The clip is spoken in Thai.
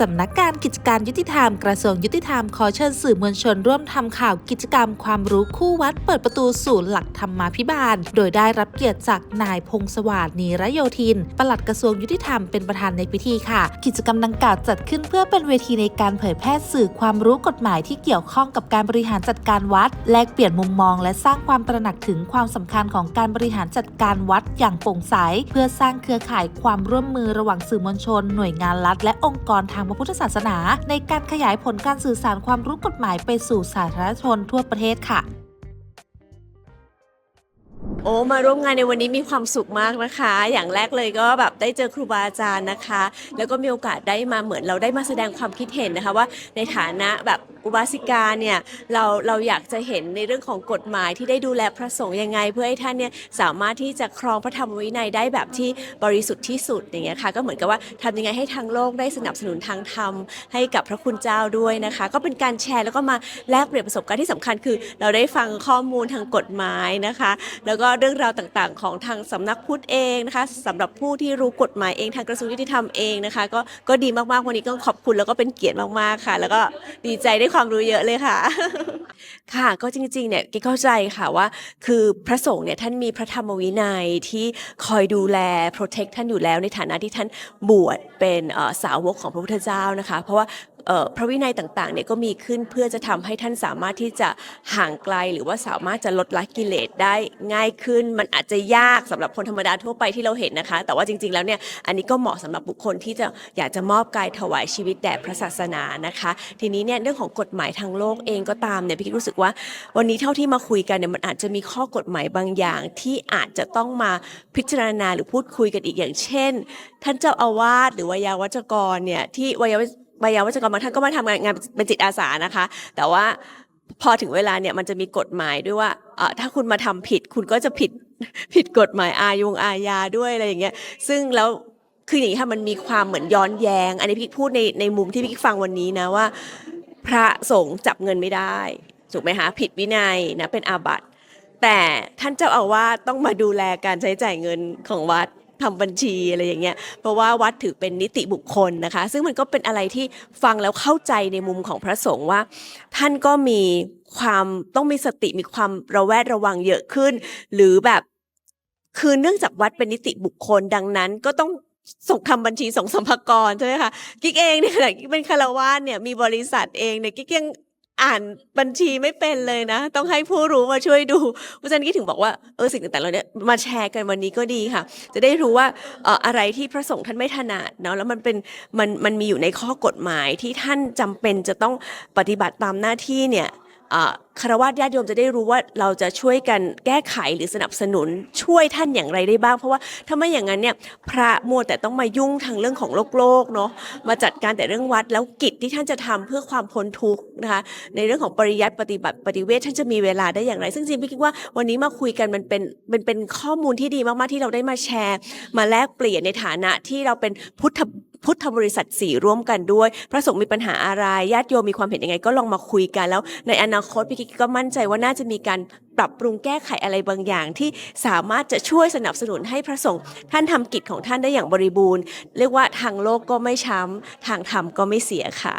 สำนักงานกิจการยุติธรรมกระทรวงยุติธรรมขอเชิญสื่อมวลชนร่วมทำข่าวกิจกรรมความรู้คู่วัดเปิดประตูสู่หลักธรรมาภิบาล โดยได้รับเกียรติจากนายพงศวาสนีระโยธิน ปลัดกระทรวงยุติธรรมเป็นประธานในพิธีค่ะ กิจกรรมดังกล่าวจัดขึ้นเพื่อเป็นเวทีในการเผยแพร่สื่อความรู้กฎหมายที่เกี่ยวข้องกับการบริหารจัดการวัด แลกเปลี่ยนมุมมอง และสร้างความตระหนักถึงความสำคัญของการบริหารจัดการวัดอย่างโปร่งใส เพื่อสร้างเครือข่ายความร่วมมือระหว่างสื่อมวลชน หน่วยงานรัฐ และองค์กรางพระพุทธศาสนา ในการขยายผลการสื่อสารความรู้กฎหมายไปสู่สาธารณชนทั่วประเทศค่ะโอ้มาร่วมงานในวันนี้มีความสุขมากนะคะ อย่างแรกเลยก็แบบได้เจอครูบาอาจารย์นะคะ แล้วก็มีโอกาสได้มาเหมือนเราได้มาแสดงความคิดเห็นนะคะว่าในฐานะแบบ อุบาสิกาเนี่ยเราเราอยากจะเห็นในเรื่องของกฎหมายที่ได้ดูแลพระสงฆ์ยังไง เพื่อให้ท่านเนี่ยสามารถที่จะครองพระธรรมวินัยได้แบบที่บริสุทธิ์ที่สุดอย่างเงี้ยค่ะก็เหมือนกับว่าทำยังไงให้ทางโลกได้สนับสนุนทางธรรมให้กับพระคุณเจ้าด้วยนะคะ ก็เป็นการแชร์แล้วก็มาแลกเปลี่ยนประสบการณ์ที่สำคัญคือ เราได้ฟังข้อมูลทางกฎหมายนะคะ แล้วก็เรื่องราวต่างๆ ของทางสำนักพุทธเองนะคะสำหรับผู้ที่รู้กฎหมายเองทางกระทรวงยุติธรรมเองนะคะ ก็ก็ดีมากๆวันนี้ก็ขอบคุณแล้วก็เป็นเกียรติมากๆค่ะ แล้วก็ดีใจได้ความรู้เยอะเลยค่ะ ค่ะก็จริงๆเนี่ยกิ๊กเข้าใจค่ะว่า คือพระสงฆ์เนี่ยท่านมีพระธรรมวินัยที่คอยดูแล protect ท่านอยู่แล้วในฐานะที่ท่านบวชเป็นเอ่อสาวกของพระพุทธเจ้านะคะ เพราะว่า พระวินัยต่างๆเนี่ยก็มีขึ้นเพื่อจะทำให้ท่านสามารถที่จะห่างไกลหรือว่าสามารถจะลดละกิเลสได้ง่ายขึ้น มันอาจจะยากสำหรับคนธรรมดาทั่วไปที่เราเห็นนะคะ แต่ว่าจริง ๆ แล้วเนี่ยอันนี้ก็เหมาะสำหรับบุคคลที่จะอยากจะมอบกายถวายชีวิตแด่พระศาสนานะคะ ทีนี้เนี่ยเรื่องของกฎหมายทางโลกเองก็ตามเนี่ยพี่รู้สึกว่า วันนี้เท่าที่มาคุยกันเนี่ยมันอาจจะมีข้อกฎหมายบางอย่าง ที่อาจจะต้องมาพิจารณาหรือพูดคุยกันอีกอย่างเช่น ท่านเจ้าอาวาสหรือวายาวัจกรเนี่ยที่วายาวายาวัจกรบางท่านก็มาทำงานงานเป็นจิตอาสานะคะ แต่ว่าพอถึงเวลาเนี่ยมันจะมีกฎหมายด้วยว่าเออถ้าคุณมาทำผิด คุณก็จะผิดผิดกฎหมายอายุงอาญาด้วยอะไรอย่างเงี้ยซึ่งแล้วคืออย่างนี้ค่ะมันมีความเหมือนย้อนแยงอันนี้พี่พูดในในมุมที่พี่ฟังวันนี้นะว่า พระสงฆ์จับเงินไม่ได้ถูกไหมคะผิดวินัยนะเป็นอาบัติแต่ท่านเจ้าอาวาสต้องมาดูแลการใช้จ่ายเงินของวัด ทำบัญชีอะไรอย่างเงี้ยเพราะว่าวัดถือเป็นนิติบุคคลนะคะ ซึ่งมันก็เป็นอะไรที่ฟังแล้วเข้าใจในมุมของพระสงฆ์ว่า ท่านก็มีความต้องมีสติมีความระแวดระวังเยอะขึ้น หรือแบบคือเนื่องจากวัดเป็นนิติบุคคลดังนั้นก็ต้องส่งทำบัญชีส่งสัมภารใช่ไหมคะกิ๊กเองเนี่ยขณะกิ๊กเป็นคารวาสเนี่ยมีบริษัทเองเนี่ยกิ๊กยัง อ่านบัญชีไม่เป็นเลยนะ ต้องให้ผู้รู้มาช่วยดูเพราะฉะนั้นกิ๊กถึงบอกว่าเออสิ่งต่างๆเราเนี่ยมาแชร์กันวันนี้ก็ดีค่ะ จะได้รู้ว่าเอออะไรที่พระสงฆ์ท่านไม่ถนัดเนาะแล้วมันเป็นมันมันมีอยู่ในข้อกฎหมายที่ท่านจำเป็นจะต้องปฏิบัติตามหน้าที่เนี่ยอ่า คารวะญาติโยมจะได้รู้ว่าเราจะช่วยกันแก้ไขหรือสนับสนุนช่วยท่านอย่างไรได้บ้าง เพราะว่าถ้าไม่อย่างนั้นเนี่ยพระมัวแต่ต้องมายุ่งทางเรื่องของโลกโลกเนาะมาจัดการแต่เรื่องวัดแล้วกิจที่ท่านจะทำเพื่อความพ้นทุกข์นะคะในเรื่องของปริยัติปฏิบัติปฏิเวทท่านจะมีเวลาได้อย่างไร ซึ่งจริงพี่คิดว่าวันนี้มาคุยกันมันเป็นเป็นเป็นข้อมูลที่ดีมากๆที่เราได้มาแชร์ มาแลกเปลี่ยนในฐานะที่เราเป็นพุทธพุทธบริษัทสี่ร่วมกันด้วย พระสงฆ์มีปัญหาอะไรญาติโยมมีความเห็นยังไง ก็ลองมาคุยกันแล้วในอนาคตพี่กิ๊กก็มั่นใจว่าน่าจะมีการปรับปรุงแก้ไขอะไรบางอย่างที่สามารถจะช่วยสนับสนุนให้พระสงฆ์ท่านทำกิจของท่านได้อย่างบริบูรณ์ เรียกว่าทางโลกก็ไม่ช้ำทางธรรมก็ไม่เสียค่ะ